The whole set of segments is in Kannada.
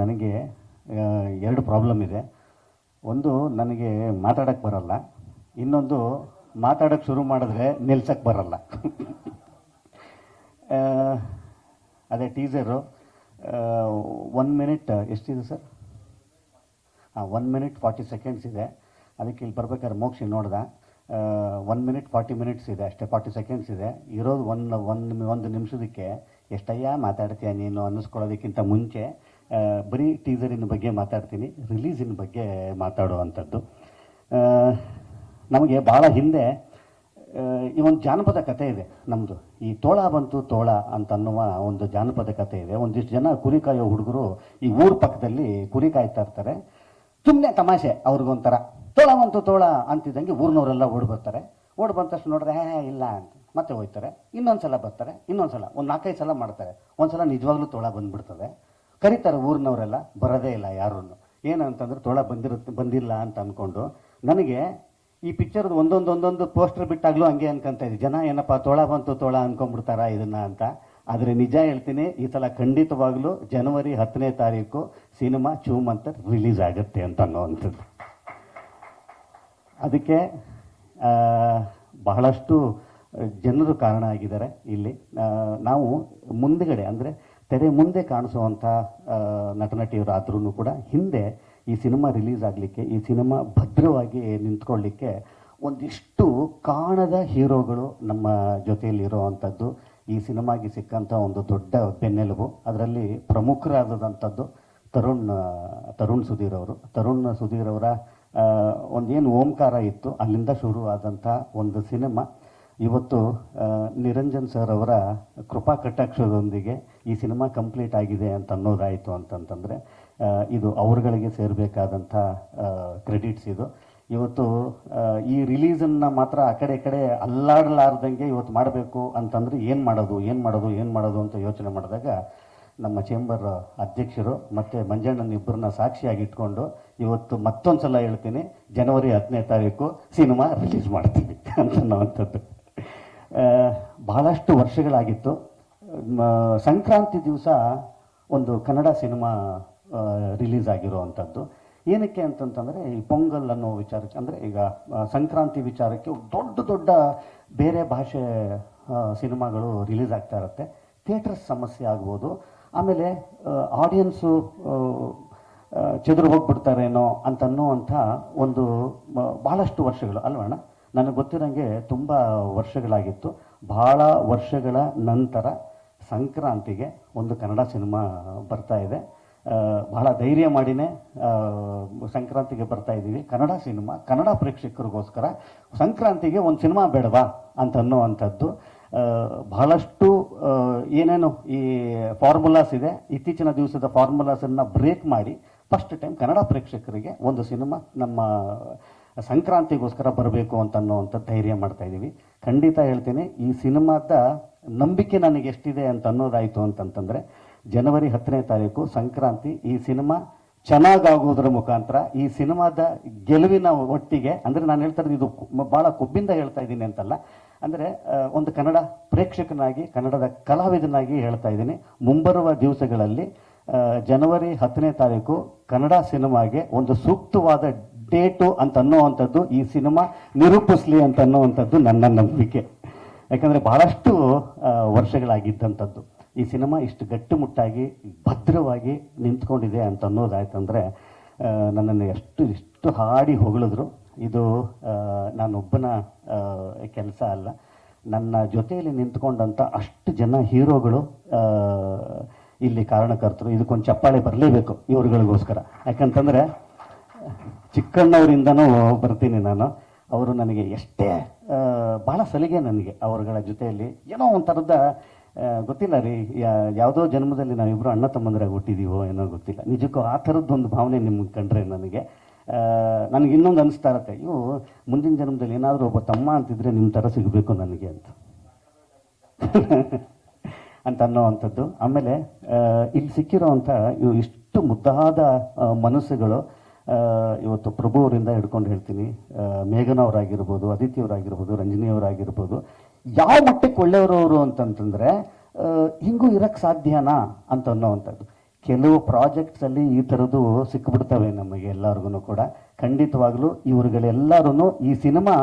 ನನಗೆ ಎರಡು ಪ್ರಾಬ್ಲಮ್ ಇದೆ. ಒಂದು, ನನಗೆ ಮಾತಾಡೋಕ್ಕೆ ಬರಲ್ಲ. ಇನ್ನೊಂದು ಮಾತಾಡೋಕ್ಕೆ ಶುರು ಮಾಡಿದ್ರೆ ನಿಲ್ಸಕ್ಕೆ ಬರಲ್ಲ. ಅದೇ ಟೀಸರು ಒನ್ ಮಿನಿಟ್ ಎಷ್ಟಿದೆ ಸರ್ ಹಾಂ ಒನ್ ಮಿನಿಟ್ ಫಾರ್ಟಿ ಸೆಕೆಂಡ್ಸ್ ಇದೆ. ಅದಕ್ಕೆ ಇಲ್ಲಿ ಬರ್ಬೇಕಾದ್ರೆ ಮೋಕ್ಷಿ ನೋಡ್ದ. ಒನ್ ಮಿನಿಟ್ ಫಾರ್ಟಿ ಮಿನಿಟ್ಸ್ ಇದೆ, ಅಷ್ಟೇ ಫಾರ್ಟಿ ಸೆಕೆಂಡ್ಸ್ ಇದೆ. ಇರೋದು ಒನ್ ಒಂದು ಒಂದು ನಿಮಿಷದಕ್ಕೆ, ಎಷ್ಟಯ್ಯ ಮಾತಾಡ್ತೀಯ ನೀನು ಅನ್ನಿಸ್ಕೊಳ್ಳೋದಕ್ಕಿಂತ ಮುಂಚೆ ಬರೀ ಟೀಸರಿನ ಬಗ್ಗೆ ಮಾತಾಡ್ತೀನಿ ರಿಲೀಸಿನ ಬಗ್ಗೆ ಮಾತಾಡುವಂಥದ್ದು. ನಮಗೆ ಭಾಳ ಹಿಂದೆ ಈ ಒಂದು ಜಾನಪದ ಕಥೆ ಇದೆ ನಮ್ಮದು ಈ ತೋಳ ಬಂತು ತೋಳ ಅಂತ ಅನ್ನುವ ಒಂದು ಜಾನಪದ ಕಥೆ ಇದೆ. ಒಂದಿಷ್ಟು ಜನ ಕುರಿ ಕಾಯೋ ಹುಡುಗರು ಈ ಊರ ಪಕ್ಕದಲ್ಲಿ ಕುರಿ ಕಾಯ್ತಾ ಇರ್ತಾರೆ ಸುಮ್ಮನೆ ತಮಾಷೆ, ಅವ್ರಿಗೊಂಥರ ತೋಳ ಬಂತು ತೋಳ ಅಂತಿದ್ದಂಗೆ ಊರಿನವರೆಲ್ಲ ಓಡಿ ಬರ್ತಾರೆ ಓಡಿ ಬಂದ ತಕ್ಷಣ ನೋಡ್ರೆ, ಹೇ ಇಲ್ಲ ಅಂತ ಮತ್ತೆ ಹೋಯ್ತಾರೆ. ಇನ್ನೊಂದು ಸಲ ಬರ್ತಾರೆ ಇನ್ನೊಂದು ಸಲ ಒಂದು ನಾಲ್ಕೈದು ಸಲ ಮಾಡ್ತಾರೆ. ಒಂದು ಸಲ ನಿಜವಾಗ್ಲೂ ತೋಳ ಬಂದ್ಬಿಡ್ತದೆ. ಕರೀತಾರೆ ಊರಿನವರೆಲ್ಲ, ಬರೋದೇ ಇಲ್ಲ ಯಾರೂ ಏನಂತಂದ್ರೆ ತೋಳ ಬಂದಿರುತ್ತೆ ಬಂದಿಲ್ಲ ಅಂತ ಅಂದ್ಕೊಂಡು ನನಗೆ ಈ ಪಿಕ್ಚರ್ದು ಒಂದೊಂದು ಒಂದೊಂದು ಪೋಸ್ಟರ್ ಬಿಟ್ಟಾಗಲೂ ಹಂಗೆ ಅನ್ಕೊಂತ ಇದ್ದೆ ಜನ ಏನಪ್ಪ ತೋಳ ಬಂತು ತೋಳ ಅನ್ಕೊಂಡ್ಬಿಡ್ತಾರ ಇದನ್ನ ಅಂತ. ಆದರೆ ನಿಜ ಹೇಳ್ತೀನಿ, ಈ ಸಲ ಖಂಡಿತವಾಗ್ಲೂ ಜನವರಿ ಹತ್ತನೇ ತಾರೀಕು ಸಿನಿಮಾ ಚೂಮ್ ಅಂತ ರಿಲೀಸ್ ಆಗುತ್ತೆ ಅಂತ ಅನ್ನೋವಂಥದ್ದು. ಅದಕ್ಕೆ ಬಹಳಷ್ಟು ಜನರು ಕಾರಣ ಆಗಿದ್ದಾರೆ ಇಲ್ಲಿ. ನಾವು ಮುಂದುಗಡೆ, ಅಂದರೆ ತೆರೆ ಮುಂದೆ ಕಾಣಿಸುವಂಥ ನಟ ನಟಿಯವರಾದ್ರೂ ಕೂಡ ಹಿಂದೆ ಈ ಸಿನಿಮಾ ರಿಲೀಸ್ ಆಗಲಿಕ್ಕೆ, ಈ ಸಿನಿಮಾ ಭದ್ರವಾಗಿ ನಿಂತ್ಕೊಳ್ಳಿಕ್ಕೆ ಒಂದಿಷ್ಟು ಕಾಣದ ಹೀರೋಗಳು ನಮ್ಮ ಜೊತೆಯಲ್ಲಿ ಇರುವಂಥದ್ದು ಈ ಸಿನಿಮಾಗೆ ಸಿಕ್ಕಂಥ ಒಂದು ದೊಡ್ಡ ಬೆನ್ನೆಲುಬು, ಅದರಲ್ಲಿ ಪ್ರಮುಖರಾದಂಥದ್ದು ತರುಣ್ ತರುಣ್ ಸುಧೀರ್ ಅವರು. ತರುಣ್ ಸುಧೀರ್ ಅವರ ಒಂದೇನು ಓಂಕಾರ ಇತ್ತು, ಅಲ್ಲಿಂದ ಶುರುವಾದಂಥ ಒಂದು ಸಿನಿಮಾ. ಇವತ್ತು ನಿರಂಜನ್ ಸರ್ ಅವರ ಕೃಪಾ ಕಟಾಕ್ಷದೊಂದಿಗೆ ಈ ಸಿನಿಮಾ ಕಂಪ್ಲೀಟ್ ಆಗಿದೆ ಅಂತ ಅನ್ನೋದಾಯಿತು ಅಂತಂತಂದರೆ ಇದು ಅವರುಗಳಿಗೆ ಸೇರಬೇಕಾದಂಥ ಕ್ರೆಡಿಟ್ಸ್ ಇದು. ಇವತ್ತು ಈ ರಿಲೀಸನ್ನು ಮಾತ್ರ ಆ ಕಡೆ ಕಡೆ ಅಲ್ಲಾಡಲಾರ್ದಂಗೆ ಇವತ್ತು ಮಾಡಬೇಕು ಅಂತಂದರೆ ಏನು ಮಾಡೋದು ಏನು ಮಾಡೋದು ಏನು ಮಾಡೋದು ಅಂತ ಯೋಚನೆ ಮಾಡಿದಾಗ, ನಮ್ಮ ಚೇಂಬರ್ ಅಧ್ಯಕ್ಷರು ಮತ್ತು ಮಂಜಣ್ಣನ ಇಬ್ಬರನ್ನ ಸಾಕ್ಷಿಯಾಗಿ ಇಟ್ಕೊಂಡು ಇವತ್ತು ಮತ್ತೊಂದು ಸಲ ಹೇಳ್ತೀನಿ, ಜನವರಿ ಹತ್ತನೇ ತಾರೀಕು ಸಿನಿಮಾ ರಿಲೀಸ್ ಮಾಡ್ತೀವಿ ಅಂತ ಅನ್ನೋವಂಥದ್ದು. ಬಹಳಷ್ಟು ವರ್ಷಗಳಾಗಿತ್ತು. ಸಂಕ್ರಾಂತಿ ದಿವಸ ಒಂದು ಕನ್ನಡ ಸಿನಿಮಾ ರಿಲೀಸ್ ಆಗಿರುವಂಥದ್ದು. ಏನಕ್ಕೆ ಅಂತಂತಂದರೆ, ಈ ಪೊಂಗಲ್ ಅನ್ನೋ ವಿಚಾರಕ್ಕೆ, ಅಂದರೆ ಈಗ ಸಂಕ್ರಾಂತಿ ವಿಚಾರಕ್ಕೆ ದೊಡ್ಡ ದೊಡ್ಡ ಬೇರೆ ಭಾಷೆ ಸಿನಿಮಾಗಳು ರಿಲೀಸ್ ಆಗ್ತಾ ಇರುತ್ತೆ. ಥಿಯೇಟರ್ಸ್ ಸಮಸ್ಯೆ ಆಗ್ಬೋದು. ಆಮೇಲೆ ಆಡಿಯನ್ಸು ಚದುರು ಹೋಗ್ಬಿಡ್ತಾರೇನೋ ಅಂತನ್ನುವಂಥ ಒಂದು ಭಾಳಷ್ಟು ವರ್ಷಗಳು. ಅಲ್ವಣ್ಣ? ನನಗೆ ಗೊತ್ತಿರೋಂಗೆ ತುಂಬ ವರ್ಷಗಳಾಗಿತ್ತು. ಭಾಳ ವರ್ಷಗಳ ನಂತರ ಸಂಕ್ರಾಂತಿಗೆ ಒಂದು ಕನ್ನಡ ಸಿನಿಮಾ ಬರ್ತಾ ಇದೆ. ಬಹಳ ಧೈರ್ಯ ಮಾಡಿನೇ ಸಂಕ್ರಾಂತಿಗೆ ಬರ್ತಾ ಇದ್ದೀವಿ. ಕನ್ನಡ ಸಿನಿಮಾ, ಕನ್ನಡ ಪ್ರೇಕ್ಷಕರಿಗೋಸ್ಕರ ಸಂಕ್ರಾಂತಿಗೆ ಒಂದು ಸಿನಿಮಾ ಬೇಡವಾ ಅಂತ ಅನ್ನುವಂಥದ್ದು ಬಹಳಷ್ಟು ಏನೇನು ಈ ಫಾರ್ಮುಲಾಸ್ ಇದೆ. ಇತ್ತೀಚಿನ ದಿವಸದ ಫಾರ್ಮುಲಾಸನ್ನು ಬ್ರೇಕ್ ಮಾಡಿ, ಫಸ್ಟ್ ಟೈಮ್ ಕನ್ನಡ ಪ್ರೇಕ್ಷಕರಿಗೆ ಒಂದು ಸಿನಿಮಾ ನಮ್ಮ ಸಂಕ್ರಾಂತಿಗೋಸ್ಕರ ಬರಬೇಕು ಅಂತ ಅನ್ನೋವಂಥ ಧೈರ್ಯ ಮಾಡ್ತಾ ಇದ್ದೀವಿ. ಖಂಡಿತ ಹೇಳ್ತೀನಿ, ಈ ಸಿನಿಮಾದ ನಂಬಿಕೆ ನನಗೆ ಎಷ್ಟಿದೆ ಅಂತ ಅನ್ನೋದಾಯಿತು ಅಂತಂತಂದರೆ, ಜನವರಿ ಹತ್ತನೇ ತಾರೀಕು ಸಂಕ್ರಾಂತಿ ಈ ಸಿನಿಮಾ ಚೆನ್ನಾಗಾಗೋದ್ರ ಮುಖಾಂತರ ಈ ಸಿನಿಮಾದ ಗೆಲುವಿನ ಒಟ್ಟಿಗೆ, ಅಂದರೆ ನಾನು ಹೇಳ್ತಾ ಇರೋದು ಇದು ಭಾಳ ಕೊಬ್ಬಿಂದ ಹೇಳ್ತಾ ಇದ್ದೀನಿ ಅಂತಲ್ಲ, ಅಂದರೆ ಒಂದು ಕನ್ನಡ ಪ್ರೇಕ್ಷಕನಾಗಿ, ಕನ್ನಡದ ಕಲಾವಿದನಾಗಿ ಹೇಳ್ತಾ ಇದ್ದೀನಿ. ಮುಂಬರುವ ದಿವಸಗಳಲ್ಲಿ ಜನವರಿ ಹತ್ತನೇ ತಾರೀಕು ಕನ್ನಡ ಸಿನಿಮಾಗೆ ಒಂದು ಸೂಕ್ತವಾದ ಡೇಟು ಅಂತ ಅನ್ನೋವಂಥದ್ದು ಈ ಸಿನಿಮಾ ನಿರೂಪಿಸ್ಲಿ ಅಂತ ಅನ್ನೋವಂಥದ್ದು ನನ್ನ ನಂಬಿಕೆ. ಯಾಕಂದರೆ ಬಹಳಷ್ಟು ಆ, ವರ್ಷಗಳಾಗಿದ್ದಂಥದ್ದು. ಈ ಸಿನಿಮಾ ಇಷ್ಟು ಗಟ್ಟುಮುಟ್ಟಾಗಿ ಭದ್ರವಾಗಿ ನಿಂತ್ಕೊಂಡಿದೆ ಅಂತ ಅನ್ನೋದಾಯ್ತಂದರೆ ನನ್ನನ್ನು ಎಷ್ಟು ಇಷ್ಟು ಹಾಡಿ ಹೊಗಳಿದ್ರು. ಇದು ನಾನೊಬ್ಬನ ಕೆಲಸ ಅಲ್ಲ. ನನ್ನ ಜೊತೆಯಲ್ಲಿ ನಿಂತ್ಕೊಂಡಂಥ ಅಷ್ಟು ಜನ ಹೀರೋಗಳು ಇಲ್ಲಿ ಕಾರಣಕರ್ತರು. ಇದಕ್ಕೊಂದು ಚಪ್ಪಾಳೆ ಬರಲೇಬೇಕು ಇವರುಗಳಿಗೋಸ್ಕರ. ಯಾಕಂತಂದರೆ ಚಿಕ್ಕಣ್ಣವರಿಂದನೂ ಬರ್ತೀನಿ ನಾನು. ಅವರು ನನಗೆ ಎಷ್ಟೇ ಭಾಳ ಸಲಿಗೆ ನನಗೆ ಅವರುಗಳ ಜೊತೆಯಲ್ಲಿ. ಏನೋ ಒಂಥರದ ಗೊತ್ತಿಲ್ಲ ರೀ ಯಾವುದೋ ಜನ್ಮದಲ್ಲಿ ನಾವಿಬ್ಬರು ಅಣ್ಣ ತಮ್ಮಂದ್ರಾಗ ಹುಟ್ಟಿದೀವೋ ಏನೋ ಗೊತ್ತಿಲ್ಲ. ನಿಜಕ್ಕೂ ಆ ಥರದ್ದೊಂದು ಭಾವನೆ ನಿಮ್ಗೆ ಕಂಡ್ರೆ ನನಗೆ ನನಗೆ ಇನ್ನೊಂದು ಅನಿಸ್ತಾ ಇರತ್ತೆ. ಇವು ಮುಂದಿನ ಜನ್ಮದಲ್ಲಿ ಏನಾದರೂ ಒಬ್ಬ ತಮ್ಮ ಅಂತಿದ್ರೆ ನಿಮ್ಮ ಥರ ಸಿಗಬೇಕು ನನಗೆ ಅಂತ. ಅಂತ ಅನ್ನೋವಂಥದ್ದು ಆಮೇಲೆ ಇಲ್ಲಿ ಸಿಕ್ಕಿರೋವಂಥ ಇವು ಇಷ್ಟು ಮುದ್ದಾದ ಮನಸ್ಸುಗಳು ಇವತ್ತು ಪ್ರಭು ಅವರಿಂದ ಹಿಡ್ಕೊಂಡು ಹೇಳ್ತೀನಿ. ಮೇಘನ ಅವರಾಗಿರ್ಬೋದು ಅದಿತಿ ಅವರಾಗಿರ್ಬೋದು ರಂಜನಿ ಅವರಾಗಿರ್ಬೋದು ಯಾವ ಮಟ್ಟಕ್ಕೆ ಒಳ್ಳೆಯವರು ಅವರು ಅಂತಂತಂದರೆ ಹಿಂಗೂ ಇರೋಕ್ಕೆ ಸಾಧ್ಯನಾ ಅಂತ ಅನ್ನೋವಂಥದ್ದು ಕೆಲವು ಪ್ರಾಜೆಕ್ಟ್ಸಲ್ಲಿ ಈ ಥರದ್ದು ಸಿಕ್ಕಿಬಿಡ್ತವೆ ನಮಗೆ ಎಲ್ಲರಿಗೂ ಕೂಡ. ಖಂಡಿತವಾಗ್ಲೂ ಇವ್ರುಗಳೆಲ್ಲರೂ ಈ ಸಿನಿಮಾ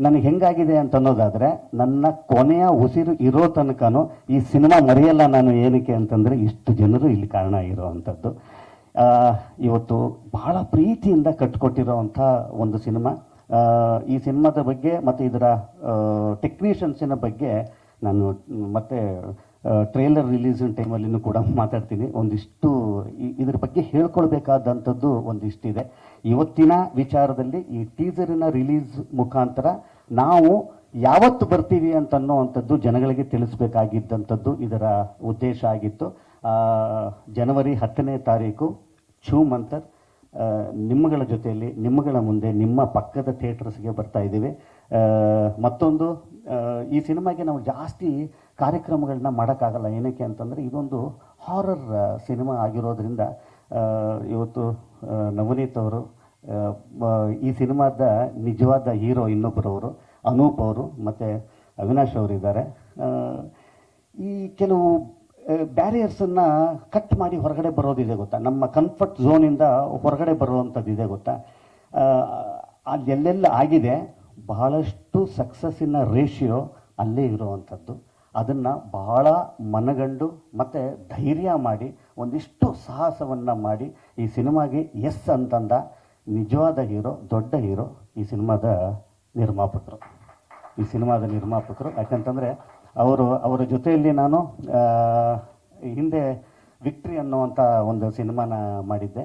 ನನಗೆ ಹೆಂಗಾಗಿದೆ ಅಂತ ಅನ್ನೋದಾದರೆ ನನ್ನ ಕೊನೆಯ ಉಸಿರು ಇರೋ ತನಕನೂ ಈ ಸಿನಿಮಾ ಮರೆಯಲ್ಲ ನಾನು ಏನಕ್ಕೆ ಅಂತಂದರೆ ಇಷ್ಟು ಜನರು ಇಲ್ಲಿ ಕಾರಣ ಆ, ಇವತ್ತು ಬಹಳ ಪ್ರೀತಿಯಿಂದ ಕಟ್ಕೊಟ್ಟಿರೋವಂಥ ಒಂದು ಸಿನಿಮಾ. ಈ ಸಿನಿಮಾದ ಬಗ್ಗೆ ಮತ್ತು ಇದರ ಟೆಕ್ನಿಷಿಯನ್ಸಿನ ಬಗ್ಗೆ ನಾನು ಮತ್ತೆ ಟ್ರೇಲರ್ ರಿಲೀಸಿನ ಟೈಮಲ್ಲಿನೂ ಕೂಡ ಮಾತಾಡ್ತೀನಿ. ಒಂದಿಷ್ಟು ಇದರ ಬಗ್ಗೆ ಹೇಳ್ಕೊಳ್ಬೇಕಾದಂಥದ್ದು ಒಂದಿಷ್ಟಿದೆ. ಇವತ್ತಿನ ವಿಚಾರದಲ್ಲಿ ಈ ಟೀಸರಿನ ರಿಲೀಸ್ ಮುಖಾಂತರ ನಾವು ಯಾವತ್ತು ಬರ್ತೀವಿ ಅಂತ ಅನ್ನೋವಂಥದ್ದು ಜನಗಳಿಗೆ ತಿಳಿಸ್ಬೇಕಾಗಿದ್ದಂಥದ್ದು ಇದರ ಉದ್ದೇಶ ಆಗಿತ್ತು. ಜನವರಿ ಹತ್ತನೇ ತಾರೀಕು ಛೂ ಮಂತರ್ ನಿಮ್ಮಗಳ ಜೊತೆಯಲ್ಲಿ, ನಿಮ್ಮಗಳ ಮುಂದೆ, ನಿಮ್ಮ ಪಕ್ಕದ ಥಿಯೇಟರ್ಸ್ಗೆ ಬರ್ತಾ ಇದ್ದೀವಿ. ಮತ್ತೊಂದು ಈ ಸಿನಿಮಾಗೆ ನಾವು ಜಾಸ್ತಿ ಕಾರ್ಯಕ್ರಮಗಳನ್ನ ಮಾಡೋಕ್ಕಾಗಲ್ಲ. ಏನಕ್ಕೆ ಅಂತಂದರೆ, ಇದೊಂದು ಹಾರರ್ ಸಿನಿಮಾ ಆಗಿರೋದ್ರಿಂದ ಇವತ್ತು ನವನೀತ್ ಅವರು ಈ ಸಿನಿಮಾದ ನಿಜವಾದ ಹೀರೋ ಇನ್ನೊಬ್ಬರವರು, ಅನೂಪ್ ಅವರು ಮತ್ತು ಅವಿನಾಶ್ ಅವರಿದ್ದಾರೆ. ಈ ಕೆಲವು ಬ್ಯಾರಿಯರ್ಸನ್ನು ಕಟ್ ಮಾಡಿ ಹೊರಗಡೆ ಬರೋದಿದೆ ಗೊತ್ತಾ? ನಮ್ಮ ಕಂಫರ್ಟ್ ಝೋನಿಂದ ಹೊರಗಡೆ ಬರುವಂಥದ್ದು ಇದೆ ಗೊತ್ತಾ? ಆ, ಅಲ್ಲೆಲ್ಲೆಲ್ಲ ಆಗಿದೆ ಬಹಳಷ್ಟು ಸಕ್ಸಸ್ಸಿನ ರೇಷಿಯೋ ಅಲ್ಲೇ ಇರುವಂಥದ್ದು. ಅದನ್ನು ಬಹಳ ಮನಗಂಡು ಮತ್ತು ಧೈರ್ಯ ಮಾಡಿ ಒಂದಿಷ್ಟು ಸಾಹಸವನ್ನು ಮಾಡಿ ಈ ಸಿನಿಮಾಗೆ ಎಸ್ ಅಂತಂದ ನಿಜವಾದ ಹೀರೋ ದೊಡ್ಡ ಹೀರೋ ಈ ಸಿನಿಮಾದ ನಿರ್ಮಾಪಕರು. ಈ ಸಿನಿಮಾದ ನಿರ್ಮಾಪಕರು ಯಾಕಂತಂದರೆ ಅವರು, ಅವರ ಜೊತೆಯಲ್ಲಿ ನಾನು ಹಿಂದೆ ವಿಕ್ಟ್ರಿ ಅನ್ನುವಂಥ ಒಂದು ಸಿನಿಮಾನ ಮಾಡಿದ್ದೆ.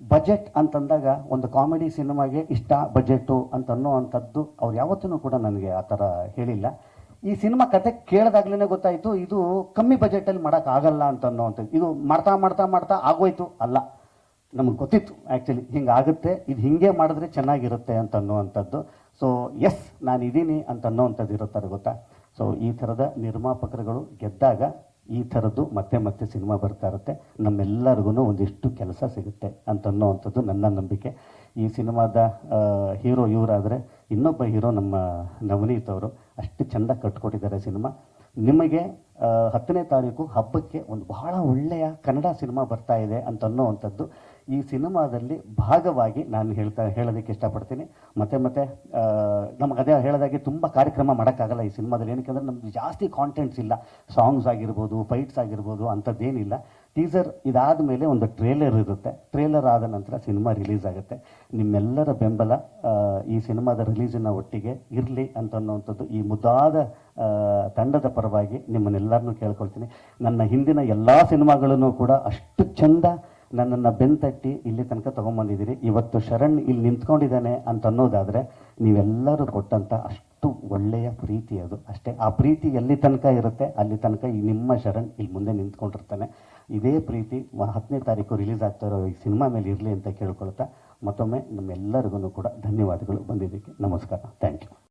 ಬಜೆಟ್ ಅಂತಂದಾಗ ಒಂದು ಕಾಮಿಡಿ ಸಿನಿಮಾಗೆ ಇಷ್ಟ ಬಜೆಟ್ಟು ಅಂತ ಅನ್ನೋವಂಥದ್ದು ಅವ್ರು ಯಾವತ್ತೂ ಕೂಡ ನನಗೆ ಆ ಥರ ಹೇಳಿಲ್ಲ. ಈ ಸಿನಿಮಾ ಕತೆ ಕೇಳಿದಾಗ್ಲೇ ಗೊತ್ತಾಯಿತು, ಇದು ಕಮ್ಮಿ ಬಜೆಟಲ್ಲಿ ಮಾಡೋಕ್ಕಾಗಲ್ಲ ಅಂತ ಅನ್ನೋವಂಥದ್ದು. ಇದು ಮಾಡ್ತಾ ಮಾಡ್ತಾ ಮಾಡ್ತಾ ಆಗೋಯ್ತು ಅಲ್ಲ. ನಮಗೆ ಗೊತ್ತಿತ್ತು ಆ್ಯಕ್ಚುಲಿ ಹಿಂಗೆ ಆಗುತ್ತೆ ಇದು ಹಿಂಗೆ ಮಾಡಿದ್ರೆ ಚೆನ್ನಾಗಿರುತ್ತೆ ಅಂತ ಅನ್ನುವಂಥದ್ದು. ಸೊ ಎಸ್ ನಾನು ಇದ್ದೀನಿ ಅಂತ ಅನ್ನೋವಂಥದ್ದು ಇರುತ್ತಾರೆ ಗೊತ್ತಾ? ಸೊ ಈ ಥರದ ನಿರ್ಮಾಪಕರುಗಳು ಗೆದ್ದಾಗ ಈ ಥರದ್ದು ಮತ್ತೆ ಮತ್ತೆ ಸಿನಿಮಾ ಬರ್ತಾ ಇರುತ್ತೆ. ನಮ್ಮೆಲ್ಲರಿಗೂ ಒಂದಿಷ್ಟು ಕೆಲಸ ಸಿಗುತ್ತೆ ಅಂತ ಅನ್ನೋವಂಥದ್ದು ನನ್ನ ನಂಬಿಕೆ. ಈ ಸಿನಿಮಾದ ಹೀರೋ ಇವರಾದರೆ ಇನ್ನೊಬ್ಬ ಹೀರೋ ನಮ್ಮ ನವನೀತ್ ಅವರು. ಅಷ್ಟು ಚೆಂದ ಕಟ್ಕೊಟ್ಟಿದ್ದಾರೆ ಸಿನಿಮಾ. ನಿಮಗೆ ಹತ್ತನೇ ತಾರೀಕು ಹಬ್ಬಕ್ಕೆ ಒಂದು ಬಹಳ ಒಳ್ಳೆಯ ಕನ್ನಡ ಸಿನಿಮಾ ಬರ್ತಾ ಇದೆ ಅಂತ ಅನ್ನೋವಂಥದ್ದು ಈ ಸಿನಿಮಾದಲ್ಲಿ ಭಾಗವಾಗಿ ನಾನು ಹೇಳ್ತಾ, ಹೇಳೋದಕ್ಕೆ ಇಷ್ಟಪಡ್ತೀನಿ. ಮತ್ತೆ ಮತ್ತೆ ನಮ್ಗೆ ಅದೇ ಹೇಳೋದಾಗಿ ತುಂಬ ಕಾರ್ಯಕ್ರಮ ಮಾಡೋಕ್ಕಾಗಲ್ಲ ಈ ಸಿನಿಮಾದಲ್ಲಿ. ಏನಕ್ಕೆ ನಮ್ಗೆ ಜಾಸ್ತಿ ಕಾಂಟೆಂಟ್ಸ್ ಇಲ್ಲ. ಸಾಂಗ್ಸ್ ಆಗಿರ್ಬೋದು ಫೈಟ್ಸ್ ಆಗಿರ್ಬೋದು ಅಂಥದ್ದೇನಿಲ್ಲ. ಟೀಸರ್ ಇದಾದ ಮೇಲೆ ಒಂದು ಟ್ರೇಲರ್ ಇರುತ್ತೆ. ಟ್ರೇಲರ್ ಆದ ನಂತರ ಸಿನಿಮಾ ರಿಲೀಸ್ ಆಗುತ್ತೆ. ನಿಮ್ಮೆಲ್ಲರ ಬೆಂಬಲ ಈ ಸಿನಿಮಾದ ರಿಲೀಸಿನ ಒಟ್ಟಿಗೆ ಇರಲಿ ಅಂತ ಅನ್ನುವಂಥದ್ದು ಈ ಮುದ್ದಾದ ತಂಡದ ಪರವಾಗಿ ನಿಮ್ಮನ್ನೆಲ್ಲರನ್ನೂ ಕೇಳ್ಕೊಳ್ತೀನಿ. ನನ್ನ ಹಿಂದಿನ ಎಲ್ಲ ಸಿನಿಮಾಗಳನ್ನು ಕೂಡ ಅಷ್ಟು ಚಂದ ನನ್ನನ್ನು ಬೆನ್ತಟ್ಟಿ ಇಲ್ಲಿ ತನಕ ತೊಗೊಂಬಂದಿದ್ದೀರಿ. ಇವತ್ತು ಶರಣ್ ಇಲ್ಲಿ ನಿಂತ್ಕೊಂಡಿದ್ದಾನೆ ಅಂತ ಅನ್ನೋದಾದರೆ ನೀವೆಲ್ಲರೂ ಕೊಟ್ಟಂಥ ಅಷ್ಟು ಒಳ್ಳೆಯ ಪ್ರೀತಿ ಅದು. ಅಷ್ಟೇ, ಆ ಪ್ರೀತಿ ಎಲ್ಲಿ ತನಕ ಇರುತ್ತೆ, ಅಲ್ಲಿ ತನಕ ಈ ನಿಮ್ಮ ಶರಣ್ ಇಲ್ಲಿ ಮುಂದೆ ನಿಂತ್ಕೊಂಡಿರ್ತಾನೆ. ಇದೇ ಪ್ರೀತಿ ಹತ್ತನೇ ತಾರೀಕು ರಿಲೀಸ್ ಆಗ್ತಾ ಇರೋ ಈ ಸಿನಿಮಾ ಮೇಲೆ ಇರಲಿ ಅಂತ ಕೇಳ್ಕೊಳ್ತಾ ಮತ್ತೊಮ್ಮೆ ನಮ್ಮೆಲ್ಲರಿಗೂ ಕೂಡ ಧನ್ಯವಾದಗಳು ಬಂದಿದ್ದಕ್ಕೆ ನಮಸ್ಕಾರ. Thank you.